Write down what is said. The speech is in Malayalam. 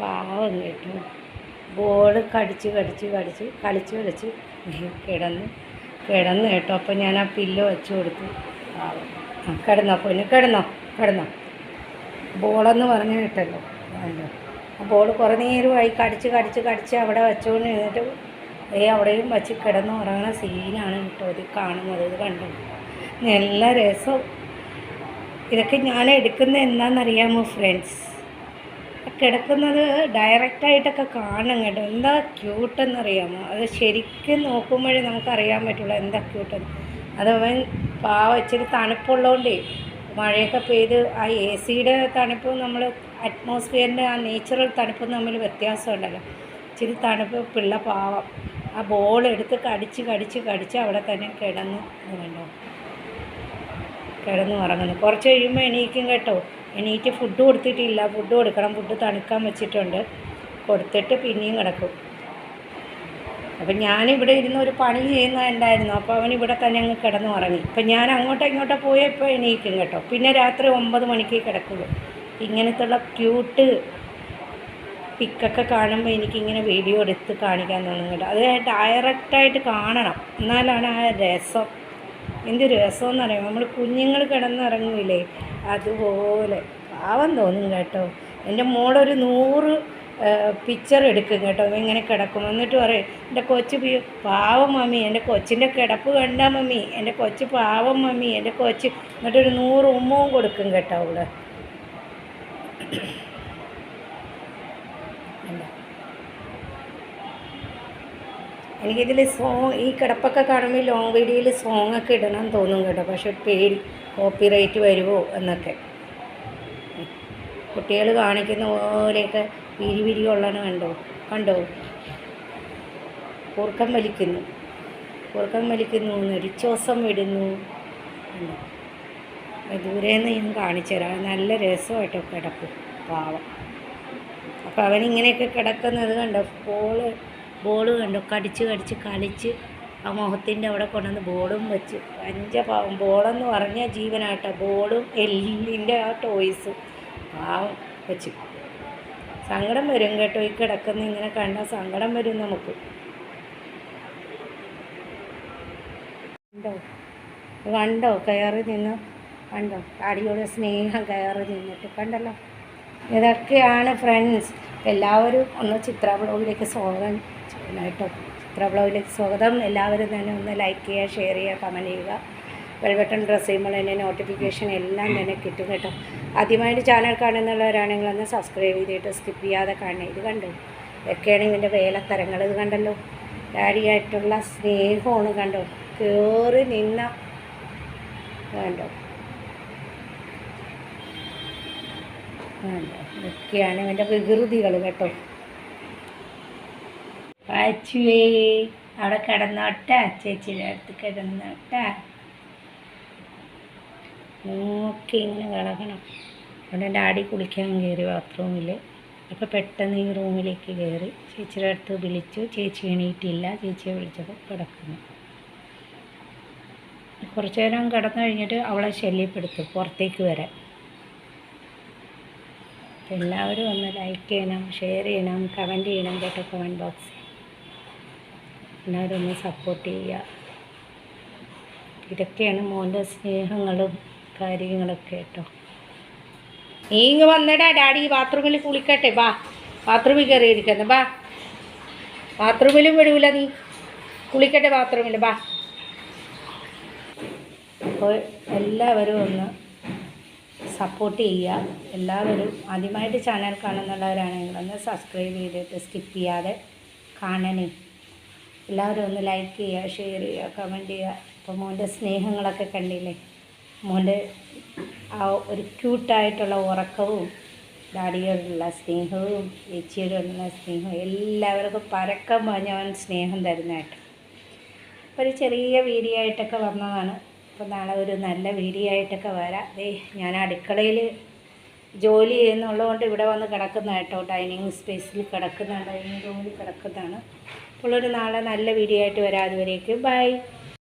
പാവം കേട്ടോ. ബോൾ കടിച്ച് കടിച്ച് കടിച്ച് കളിച്ച് കളിച്ച് കിടന്ന് കിടന്ന് കേട്ടോ. അപ്പം ഞാൻ ആ പില്ല് വെച്ച് കൊടുത്തു. കിടന്നോ പൊന്നു കിടന്നോ കിടന്നോ. ബോളെന്ന് പറഞ്ഞു കേട്ടല്ലോ. അല്ലോ ആ ബോൾ കുറേ നേരമായി കടിച്ച് കടിച്ച് കടിച്ച് അവിടെ വെച്ചുകൊണ്ട് ഇരുന്നിട്ട് ഏ അവിടെയും വച്ച് കിടന്ന് ഉറങ്ങുന്ന സീനാണ് കേട്ടോ ഇത് കാണുന്നത്. ഇത് കണ്ടു? നല്ല രസം. ഇതൊക്കെ ഞാൻ എടുക്കുന്നത് എന്താണെന്നറിയാമോ ഫ്രണ്ട്സ് കിടക്കുന്നത് ഡയറക്റ്റായിട്ടൊക്കെ കാണണം കേട്ടോ. എന്താ ക്യൂട്ടെന്നറിയാമോ അത് ശരിക്കും നോക്കുമ്പോഴേ നമുക്കറിയാൻ പറ്റുള്ളൂ എന്താ ക്യൂട്ടെന്ന് അതവൻ പാവ ഇച്ചിരി തണുപ്പുള്ളതുകൊണ്ടേ മഴയൊക്കെ പെയ്ത് ആ എ സിയുടെ തണുപ്പും നമ്മൾ അറ്റ്മോസ്ഫിയറിന്റെ ആ നേച്ചുറൽ തണുപ്പും തമ്മിൽ വ്യത്യാസമുണ്ടല്ലോ ഇച്ചിരി തണുപ്പ് പിള്ള പാവം. ആ ബോൾ എടുത്ത് കടിച്ച് കടിച്ച് കടിച്ച് അവിടെ തന്നെ കിടന്ന് കണ്ടോ കിടന്ന് ഉറങ്ങുന്നു. കുറച്ച് കഴിയുമ്പോൾ എണീക്കും കേട്ടോ. എണീറ്റ് ഫുഡ് കൊടുത്തിട്ടില്ല. ഫുഡ് കൊടുക്കണം. ഫുഡ് തണുക്കാൻ വെച്ചിട്ടുണ്ട്. കൊടുത്തിട്ട് പിന്നെയും കിടക്കും. അപ്പം ഞാനിവിടെ ഇരുന്ന് ഒരു പണി ചെയ്യുന്നുണ്ടായിരുന്നു അപ്പോൾ അവൻ ഇവിടെ തന്നെ അങ്ങ് കിടന്നു ഉറങ്ങി ഇപ്പം ഞാൻ അങ്ങോട്ടോ ഇങ്ങോട്ടോ പോയപ്പോൾ എണീക്കും കേട്ടോ. പിന്നെ രാത്രി ഒമ്പത് മണിക്ക് കിടക്കുള്ളൂ. ഇങ്ങനത്തുള്ള ക്യൂട്ട് പിക്കൊക്കെ കാണുമ്പോൾ എനിക്കിങ്ങനെ വീഡിയോ എടുത്ത് കാണിക്കാൻ തോന്നും കേട്ടോ. അത് ഡയറക്റ്റായിട്ട് കാണണം. എന്നാലാണ് ആ രസം. എന്ത് രസമെന്ന് അറിയാം നമ്മൾ കുഞ്ഞുങ്ങൾ കിടന്നിറങ്ങില്ലേ അതുപോലെ. പാവം തോന്നും കേട്ടോ. എന്റെ മോളൊരു നൂറ് പിക്ചർ എടുക്കും കേട്ടോ. ഇങ്ങനെ കിടക്കും. എന്നിട്ട് പറയും എന്റെ കൊച്ചു പാവം മമ്മി എന്റെ കൊച്ചിന്റെ കിടപ്പ് കണ്ട മമ്മി എന്റെ കൊച്ച് പാവം മമ്മി എന്റെ കൊച്ച് എന്നിട്ടൊരു നൂറ് ഉമ്മവും കൊടുക്കും കേട്ടോ അവൾ. എനിക്കിതിൽ സോങ് ഈ കിടപ്പൊക്കെ കാണുമ്പോൾ ലോങ് വീഡിയോയിൽ സോങ് ഒക്കെ ഇടണം എന്ന് തോന്നും കേട്ടോ. പക്ഷെ പേടി കോപ്പിറൈറ്റ് വരുമോ എന്നൊക്കെ. കുട്ടികൾ കാണിക്കുന്ന പോലെയൊക്കെ വിരി വിരി കൊള്ളണം കണ്ടോ? കണ്ടോ? കൂർക്കം വലിക്കുന്നു. കൂർക്കം വലിക്കുന്നു നെരിച്ചോസം വിടുന്നു. ദൂരെ നിന്ന് ഞാൻ കാണിച്ചു തരാം. നല്ല രസമായിട്ടോ കിടപ്പ് പാവം. അപ്പോൾ അവനിങ്ങനെയൊക്കെ കിടക്കുന്നത് കണ്ടോ? ബോൾ ബോൾ കണ്ടു. കടിച്ച് കടിച്ച് കളിച്ച് ആ മുഖത്തിന്റെ അവിടെ കൊണ്ടുവന്ന് ബോളും വെച്ച്. അഞ്ച പാവം ബോളെന്ന് പറഞ്ഞ ജീവനാട്ടോ. ബോളും എല്ലിന്റെ ആ ടോയ്സ് പാവം വെച്ച്. സങ്കടം വരും കേട്ടോ ഈ കിടക്കുന്ന ഇങ്ങനെ കണ്ടാൽ സങ്കടം വരും നമുക്ക്. കണ്ടോ? കണ്ടോ? കയറി നിന്ന് കണ്ടോ? അടിയോടെ സ്നേഹം കയറി നിന്നിട്ട് കണ്ടല്ലോ? ഇതൊക്കെയാണ് ഫ്രണ്ട്സ് എല്ലാവരും ഒന്ന് ചിത്ര ബ്ലോഗിലേക്ക് സ്വാഗതം. ചിത്ര ബ്ലോഗിലേക്ക് സ്വാഗതം. എല്ലാവരും തന്നെ ഒന്ന് ലൈക്ക് ചെയ്യുക ഷെയർ ചെയ്യുക കമന്റ് ചെയ്യുക. വെൽബട്ടൺ ഡ്രസ്സ് ചെയ്യുമ്പോൾ തന്നെ നോട്ടിഫിക്കേഷൻ എല്ലാം തന്നെ കിട്ടും കേട്ടോ. ആദ്യമായിട്ട് ചാനൽ കാണുന്നുള്ളവരാണെങ്കിൽ ഒന്ന് സബ്സ്ക്രൈബ് ചെയ്തിട്ട് സ്കിപ്പ് ചെയ്യാതെ കാണുക. ഇത് കണ്ടു? ഇതൊക്കെയാണ് ഇതിന്റെ വേലത്തരങ്ങൾ. ഇത് കണ്ടല്ലോ? ഡാഡിയായിട്ടുള്ള സ്നേഹമാണ് കണ്ടോ? കയറി നിന്ന കണ്ടോ? കണ്ടോ? ഇതൊക്കെയാണ് ഇവന്റെ വികൃതികൾ കേട്ടോ. പാച്ചുവേ അവിടെ കിടന്നോട്ടെ ചേച്ചിയുടെ അടുത്ത് കിടന്നോട്ടെ. നോക്കി ഇങ്ങനെ കിടക്കണം അവിടെ ഡാഡി കുളിക്കാൻ കയറി ബാത്റൂമിൽ അപ്പോൾ പെട്ടെന്ന് ഈ റൂമിലേക്ക് കയറി ചേച്ചിയുടെ അടുത്ത് വിളിച്ചു. ചേച്ചി എണീറ്റില്ല. ചേച്ചിയെ വിളിച്ചപ്പോൾ കിടക്കുന്നു. കുറച്ചു നേരം കിടന്നു കഴിഞ്ഞിട്ട് അവളെ ശല്യപ്പെടുത്തും പുറത്തേക്ക് വരാൻ. എല്ലാവരും ഒന്ന് ലൈക്ക് ചെയ്യണം ഷെയർ ചെയ്യണം കമന്റ് ചെയ്യണം. കേട്ടോ കമന്റ് ബോക്സിൽ എല്ലാവരും ഒന്ന് സപ്പോർട്ട് ചെയ്യുക. ഇതൊക്കെയാണ് മോന്റെ സ്നേഹങ്ങളും കാര്യങ്ങളൊക്കെ കേട്ടോ. നീ ഇങ്ങ് വന്നടാ ഡാഡി ബാത്റൂമിൽ കുളിക്കട്ടെ. ബാ ബാത്റൂമിൽ കയറിയിരിക്കുന്നു. ബാ ബാത്റൂമിലും വിടൂല നീ. കുളിക്കട്ടെ ബാത്റൂമിൽ ബാ. അപ്പോൾ എല്ലാവരും ഒന്ന് സപ്പോർട്ട് ചെയ്യുക. എല്ലാവരും ആദ്യമായിട്ട് ചാനൽ കാണുന്നുള്ളവരാണെങ്കിൽ ഒന്ന് സബ്സ്ക്രൈബ് ചെയ്തിട്ട് സ്കിപ്പ് ചെയ്യാതെ കാണണേ. എല്ലാവരും ഒന്ന് ലൈക്ക് ചെയ്യുക ഷെയർ ചെയ്യുക കമന്റ് ചെയ്യുക. അപ്പോൾ മോന്റെ സ്നേഹങ്ങളൊക്കെ കണ്ടില്ലേ? മോന്റെ ആ ഒരു ക്യൂട്ടായിട്ടുള്ള ഉറക്കവും ഡാഡിയോടുള്ള സ്നേഹവും ചേച്ചിയോടുള്ള സ്നേഹവും എല്ലാവർക്കും പരക്കം പറഞ്ഞവൻ സ്നേഹം തരുന്നതായിട്ട് അപ്പോൾ ഒരു ചെറിയ വീഡിയോ ആയിട്ടൊക്കെ വന്നതാണ്. അപ്പോൾ നാളെ ഒരു നല്ല വീഡിയോ ആയിട്ടൊക്കെ വരാം. ദേ ഞാൻ അടുക്കളയിൽ ജോലി ചെയ്യുന്നുള്ളതുകൊണ്ട് ഇവിടെ വന്ന് കിടക്കുന്ന കേട്ടോ ഡൈനിങ് സ്പേസിൽ കിടക്കുന്ന ഡൈനിങ് റൂമിൽ കിടക്കുന്നതാണ്. ഒരു നാളെ നല്ല വീഡിയോ ആയിട്ട് വരാം അതുവരേക്കും. ബൈ